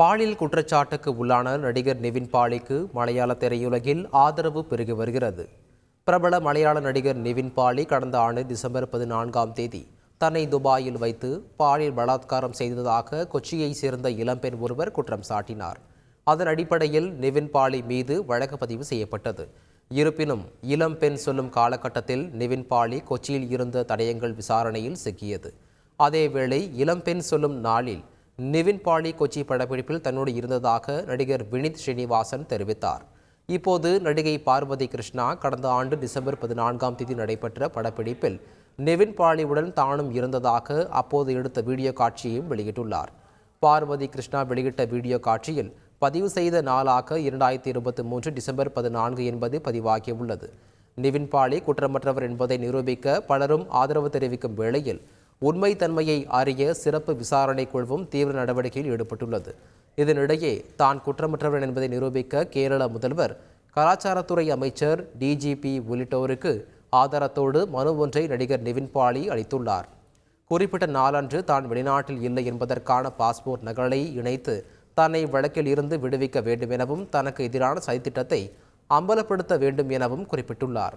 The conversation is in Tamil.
பாலியல் குற்றச்சாட்டுக்கு உள்ளான நடிகர் நிவின் பாலிக்கு மலையாள திரையுலகில் ஆதரவு பெருகி வருகிறது. பிரபல மலையாள நடிகர் நிவின் பாலி கடந்த ஆண்டு டிசம்பர் பதினான்காம் தேதி தன்னை துபாயில் வைத்து பாலியல் பலாத்காரம் செய்ததாக கொச்சியைச் சேர்ந்த இளம்பெண் ஒருவர் குற்றம் சாட்டினார். அதன் அடிப்படையில் நிவின் பாலி மீது வழக்கு பதிவு செய்யப்பட்டது. இருப்பினும் இளம்பெண் சொல்லும் காலகட்டத்தில் நிவின் பாலி கொச்சியில் இருந்த தடயங்கள் விசாரணையில் சிக்கியது. அதேவேளை இளம்பெண் சொல்லும் நாளில் நிவின் பாலி கொச்சி படப்பிடிப்பில் தன்னோடு இருந்ததாக நடிகர் வினித் ஸ்ரீனிவாசன் தெரிவித்தார். இப்போது நடிகை பார்வதி கிருஷ்ணா கடந்த ஆண்டு டிசம்பர் பதினான்காம் தேதி நடைபெற்ற படப்பிடிப்பில் நிவின் பாலியுடன் தானும் இருந்ததாக அப்போது எடுத்த வீடியோ காட்சியையும் வெளியிட்டுள்ளார். பார்வதி கிருஷ்ணா வெளியிட்ட வீடியோ காட்சியில் பதிவு செய்த நாளாக இரண்டாயிரத்தி இருபத்தி மூன்று டிசம்பர் பதினான்கு என்பது பதிவாகியுள்ளது. நிவின் பாலி குற்றமற்றவர் என்பதை நிரூபிக்க பலரும் ஆதரவு தெரிவிக்கும் வேளையில் உண்மை தன்மையை அறிய சிறப்பு விசாரணை குழுவும் தீவிர நடவடிக்கையில் ஈடுபட்டுள்ளது. இதனிடையே தான் குற்றமற்றவன் என்பதை நிரூபிக்க கேரள முதல்வர் கலாச்சாரத்துறை அமைச்சர் டிஜிபி உள்ளிட்டோருக்கு ஆதாரத்தோடு மனு ஒன்றை நடிகர் நிவின் பாலி அளித்துள்ளார். குறிப்பிட்ட நாளன்று தான் வெளிநாட்டில் இல்லை என்பதற்கான பாஸ்போர்ட் நகலை இணைத்து தன்னை வழக்கில் இருந்து விடுவிக்க வேண்டும் எனவும் தனக்கு எதிரான சதித்திட்டத்தை அம்பலப்படுத்த வேண்டும் எனவும் குறிப்பிட்டுள்ளார்.